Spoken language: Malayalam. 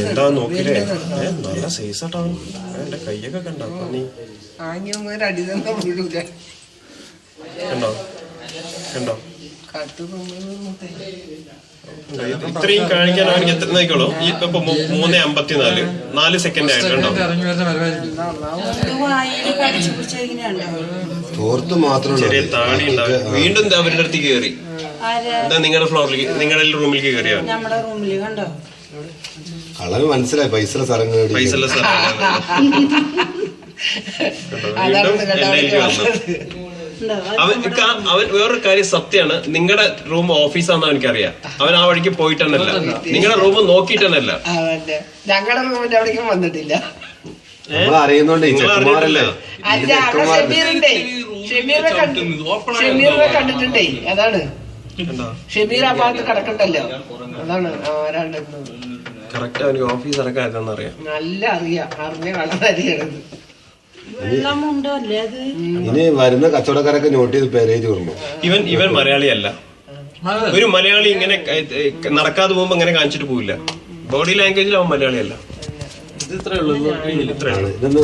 എന്താ നോക്കില്ലേ? നല്ല സൈസ് ആട്ടോ എന്റെ കയ്യൊക്കെ കണ്ടോ? പന്നി കണ്ടോ? കണ്ടോ? ഇത്രയും കാണിക്കാൻ അവർക്ക് എത്ര നോക്കിക്കോളൂ ഈ ഇപ്പൊ മൂന്ന് അമ്പത്തിനാല്. നാല് സെക്കൻഡ് ആയിട്ടുണ്ടോ തോർത്ത് മാത്രമേ ചെറിയ താടി ഉണ്ടാവും വീണ്ടും ദാ അവരുടെ അടുത്ത് കയറി എന്താ നിങ്ങളുടെ ഫ്ലോറിലേക്ക് നിങ്ങളുടെ റൂമിലേക്ക് കയറിയോ നമ്മുടെ റൂമിൽ കണ്ടോ? കളവ് മനസ്സിലായി. പൈസ സ്ഥലങ്ങൾ പൈസ അവൻ ഇക്ക, അവൻ വേറൊരു കാര്യം സത്യമാണ്. നിങ്ങളുടെ റൂം ഓഫീസാണെന്ന് എനിക്കറിയാം അവൻ ആ വഴിക്ക് പോയിട്ടെന്നല്ല. നിങ്ങളുടെ റൂം നോക്കിയിട്ടെന്നല്ല. ഞങ്ങളുടെ റൂമിന്റെ അവിടേക്കും വന്നിട്ടില്ല. നമ്മൾ അറിയുന്നോണ്ട് ഈ നിങ്ങൾ ചെക്കന്മാരല്ലേ? അല്ല അവിടെ ഷമീറുണ്ടേ ഷമീറിനെ കണ്ടു ഷമീറിനെ കണ്ടിട്ടുണ്ടേ? അതാണ്. ഷമീർ ആ ഭാഗത്ത് കിടക്കണ്ടല്ലോ? അതാണ് ആരാണ്ട് കറക്റ്റ് അവനിക്ക് ഓഫീസ് ഇറക്കാൻ അറിയാം. നല്ല അറിയാം. അറിഞ്ഞ വളരെ അറിയണത് ഇനി വരുന്ന കച്ചവടക്കാരൊക്കെ നോട്ട് ചെയ്ത് പേരേജ് പറഞ്ഞു ഇവൻ ഇവൻ മലയാളിയല്ല. ഒരു മലയാളി ഇങ്ങനെ നടക്കാതെ പോകുമ്പോ ഇങ്ങനെ കാണിച്ചിട്ട് പോവില്ല. ബോഡി ലാംഗ്വേജിൽ അവൻ മലയാളിയല്ല. ഇത് ഇത്രേ ഉള്ളൂ. ഇത്രേ ഉള്ളൂ. ഇതൊന്ന്